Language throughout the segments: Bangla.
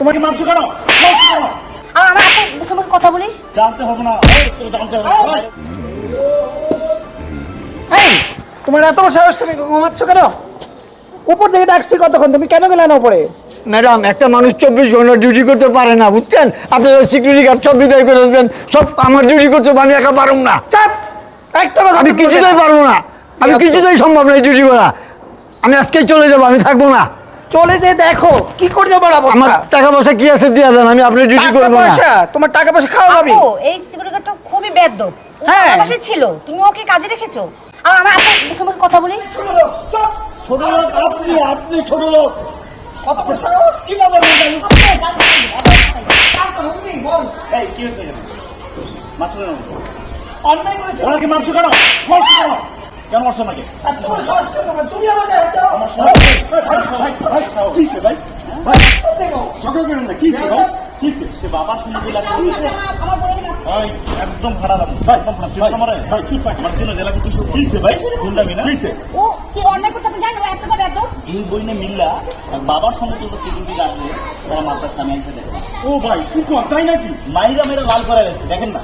তোমাকে? আর আমার এত মুখে মুখে কথা বলিস? জানতে হবে না। জানতে হবে এই। তোমার এত সাহস তুমি ঘুমাচ্ছ কেন? উপর থেকে ডাকছি কতক্ষণ? তুমি কেন গেলে না উপরে? ম্যাডাম একটা মানুষ চব্বিশ ঘণ্টা ডিউটি করতে পারে না বুঝছেন? আপনারা সিকিউরিটি গার্ড সব বিদায় করে দেবেন। সব আমার ডিউটি করতে আমি একা পারুম না। একটা কথা আমি কিছুতেই। পারব না। আমি কিছুতেই সম্ভব না ডিউটি করা। আমি আজকেই চলে যাব আমি থাকব না। চলে যে দেখো কি করে যাব আমার টাকা পয়সা কি আছে দিয়ে দেন আমি আপনার ডিউটি করব না পয়সা তোমার টাকা পয়সা খাওয়া আপু এই সিকিউরিটি খুবই বেদ্য হ্যাঁ। পাশে ছিল তুমি ওকে কাজে রেখেছো? আর আমার মুখে মুখে কথা বলিস? ছোট লোক আপনি আপনি ছোট লোক। কত বড় সাহস কীভাবে বলবেন? এই কি হয়েছে অন্যায় করেছ? মারছো কেন? মারছো কেন? কেন মারছো তোমার? তুমি ভাই, কি ভাই? ভাই সব ঝগড়া করেন না কি হয়েছে ভাই? কি সে বাবার সঙ্গে ভাই একদম খারাপ ভাই একদম খারাপ ভাই চুপ থাক। আমার চিনো জেলা কিছু কি হয়েছে ভাই? গুন্ডামি না কি ও কি অন্যায় করছে আপনি জানেন ও এত বেদ্য দুই বইনে মিল্লা আর বাবার সঙ্গে কিন্তু সিকিউরিটি গার্ডে তারা মারতার সামনে এসে দেখে ও ভাই কি কর তাই নাকি? মাইরা মেরা লাল করে গেছে দেখেন না।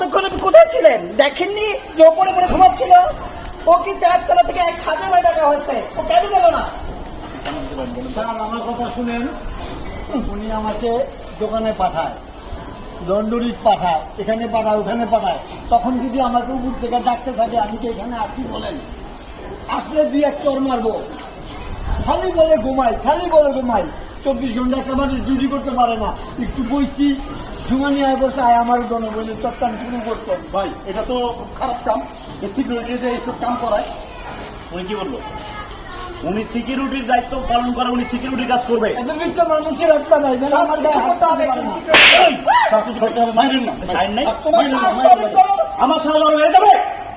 তখন আপনি কোথায় ছিলেন? দেখেননি যে ওপরে পরে ঘুমাচ্ছিল? ও কি চারতলা থেকে এক হাজার টাকা টাকা হচ্ছে ও কেন গেল না? স্যার, আমার কথা শুনেন। উনি আমাকে দোকানে পাঠায়, লন্ডরিত পাঠায়, এখানে পাঠায়, ওখানে পাঠায়। তখন যদি আমাকে উপর থেকে ডাকতে থাকে, আমি কি এখানে আসি বলেন? আসলে দুই এক চর মারবো। খালি বলে ঘুমাই, খালি বলে ঘুমাই। চব্বিশ ঘণ্টা একটা মানুষ ডিউটি করতে পারে না। একটু বইছি ঝুমানি আয় বসে আয় আমার জনগণের চট্টান শুরু করতো। ভাই এটা তো খুব খারাপ কাম। সিকিউরিটিতে এইসব কাম করায়। উনি কি বলল? উনি সিকিউরিটির দায়িত্ব পালন করে উনি সিকিউরিটি কাজ করবে। মানুষের রাস্তা নাই আমার আমার মেরে যাবে।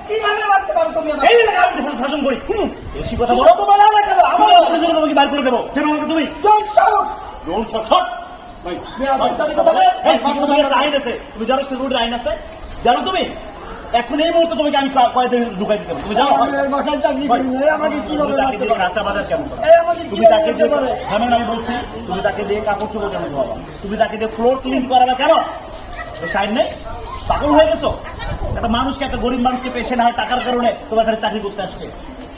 কীভাবে মারতে পারো তুমি আমাকে? এই যে আমি যখন শাসন করি হুম, বেশি কথা বলো। তোমার আমার কেন? আমার আপনার জন্য তোমাকে বাইর করে দেবো। চেনো আমাকে তুমি। Don't shout! Role shot shot ভাই মেয়ে ভাই, বাচ্চাদের কথা বলে? এই, সিকিউরিটি একটা আইন আছে। তুমি জানো সিকিউরিটি আইন আছে? জানো তুমি? এখন এই মুহূর্তে তোমাকে আমি কয়েকদিন ঢুকাই দিতে তুমি জানো? করি কাঁচা বাজার কেমন করো? এই আমাকে তুমি তাকে দিয়ে থামেন আমি বলছি তুমি তাকে দিয়ে কাপড় চোপড় কেন ধোয়াবা তুমি তাকে দিয়ে ফ্লোর ক্লিন করাবে কেন? সাইন নেই? পাগল হয়ে গেছো? একটা মানুষকে, একটা গরিব মানুষকে পেশে না হয় টাকার কারণে তোমার এখানে চাকরি করতে আসছে।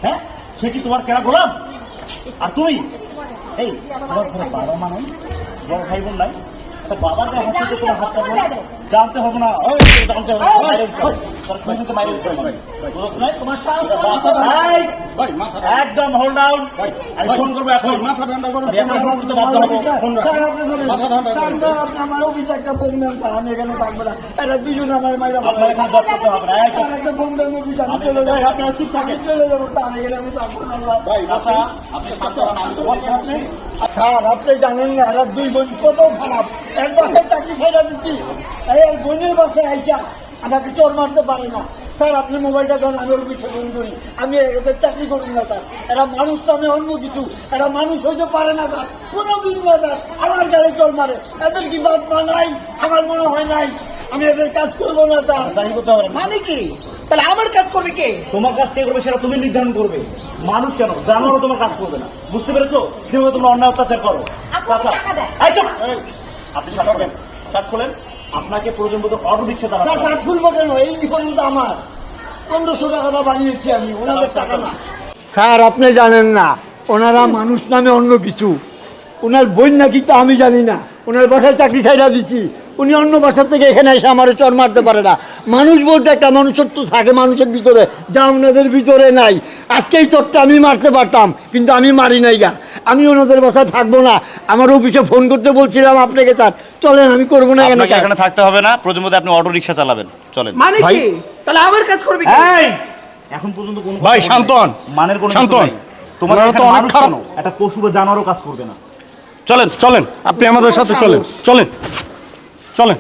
হ্যাঁ? সে কি তোমার কেনা গোলাম? আর তুমি? এই তোমার বাবা মানুষ বড় ভাই বোন নাই। বাবার হাত তোমার হাত জানতে হবে না। জানতে হবে একদম হোল্ড আমি ফোন করব এখন। মাথা ঠান্ডা করো এখন ফোন করতে বাধ্য হব। আপনি আমার আমি এখানে থাকব না। দুজন আমার মাইরা আপনার চুপ থাকেন। চলে যাব, এখানে থাকব না, স্যার। আচ্ছা আপনি স্যার জানেন না এরা দুই বোন কত খারাপ। এক বাসায় চাকরি ছেড়ে দিচ্ছি। এই বোনের বাসায় আইসা আমাকে চোর মারতে পারে না। স্যার আপনি মোবাইলটা দেন আমি ওর পিছিয়ে ফোন করি আমি এদের চাকরি করুন না স্যার। এরা মানুষ তো আমি অন্য কিছু। এরা মানুষ হইতে পারে না স্যার। কোনো দিন না স্যার। আমার গাড়ি চোর মারে। এদের কি বাদ মা নাই? আমার মনে হয় নাই। আমি এদের কাজ করব না স্যার। চাকরি করতে হবে মানে কি? তাহলে আমার কাজ করবে কে? তোমার কাজ কে করবে সেটা তুমি নির্ধারণ করবে। মানুষ কেন? জানোয়ারও তোমার কাজ করবে না। বুঝতে পেরেছ? যেভাবে তোমরা অন্যায় অত্যাচার করো! এই, আপনি করবেন শার্ট খোলেন আপনাকে প্রয়োজন মতো অটো দিচ্ছে তারা স্যার স্যার খুলবো কেন এই পর্যন্ত আমার। পনেরোশো টাকা বানিয়েছি আমি ওনাদের টাকা না। স্যার আপনি জানেন না ওনারা মানুষ নামে অন্য কিছু। ওনার বই নাকি তা আমি জানি না। ওনার বাসায় চাকরি ছাইরা দিছি। উনি অন্য বাসা থেকে এখানে এসে আমার চর মারতে পারে না। মানুষ বলতে একটা মানুষের তো থাকে মানুষের ভিতরে যা ওনাদের ভিতরে নাই। আজকে এই চরটা আমি মারতে পারতাম কিন্তু আমি মারি নাই গা। আমি ওনাদের বাসায় থাকব না। আমার অফিসে ফোন করতে বলছিলাম আপনাকে স্যার। চলেন আমি করব না এখানে আপনাকে এখানে থাকতে হবে না। প্রয়োজন আপনি অটো রিক্সা চালাবেন। চলেন। মানে ভাই- কি? তাহলে আমার কাজ করবে কে এই! এখন পর্যন্ত কোনো ভাই, কথা শান্ত মানের কোনো শান্ত কিছু হন। নেই। তোমার তো অনেক খারাপ। একটা পশু বা জানোয়ারও কাজ করবে না। চলেন চলেন। আপনি আমাদের সাথে চলেন। চলেন। চলেন।